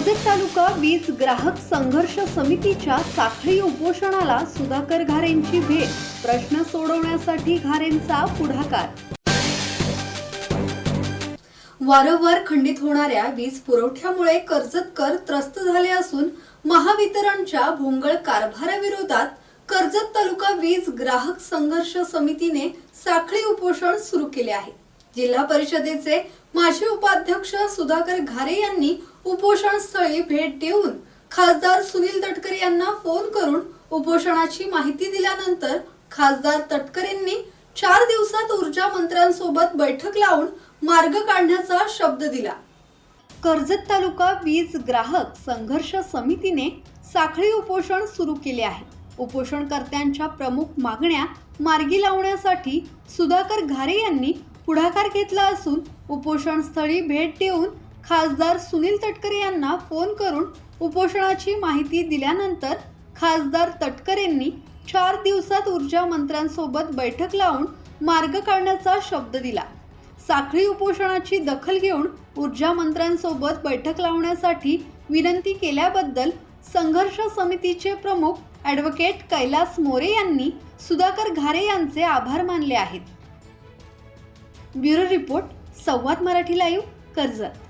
कर्जत तालुका वीज ग्राहक संघर्ष समितीच्या साखळी उपोषणाला सुधाकर घारेंची भेट. प्रश्न सोडवण्यासाठी घारेंचा पुढाकार. वारंवार खंडित होणाऱ्या वीज पुरवठ्यामुळे कर्जतकर त्रस्त झाले असून महावितरणच्या भोंगळ कारभाराविरोधात कर्जत तालुका वीज ग्राहक संघर्ष समितीने साखळी उपोषण सुरू केले आहे. जिल्हा परिषदेचे माजी उपाध्यक्ष सुधाकर घारे यांनी उपोषण स्थळी भेट देऊन खासदार सुनील तटकरे यांना फोन करून उपोषणाची माहिती दिल्यानंतर खासदार तटकरेंनी चार दिवसात ऊर्जा मंत्र्यांसोबत बैठक लावून मार्ग काढण्याचा शब्द दिला. कर्जत तालुका वीज ग्राहक संघर्ष समितीने साखळी उपोषण सुरू केले आहे. उपोषणकर्त्यांच्या प्रमुख मागण्या मार्गी लावण्यासाठी सुधाकर घारे यांनी पुढाकार घेतला असून उपोषण स्थळी भेट देऊन खासदार सुनील तटकरे यांना फोन करून उपोषणाची माहिती दिल्यानंतर खासदार तटकरेंनी चार दिवसात ऊर्जा मंत्र्यांसोबत बैठक लावून मार्ग काढण्याचा शब्द दिला. साखळी उपोषणाची दखल घेऊन ऊर्जा मंत्र्यांसोबत बैठक लावण्यासाठी विनंती केल्याबद्दल संघर्ष समितीचे प्रमुख ॲडव्होकेट कैलास मोरे यांनी सुधाकर घारे यांचे आभार मानले आहेत. Bureau report Samvad Marathi live Karjat.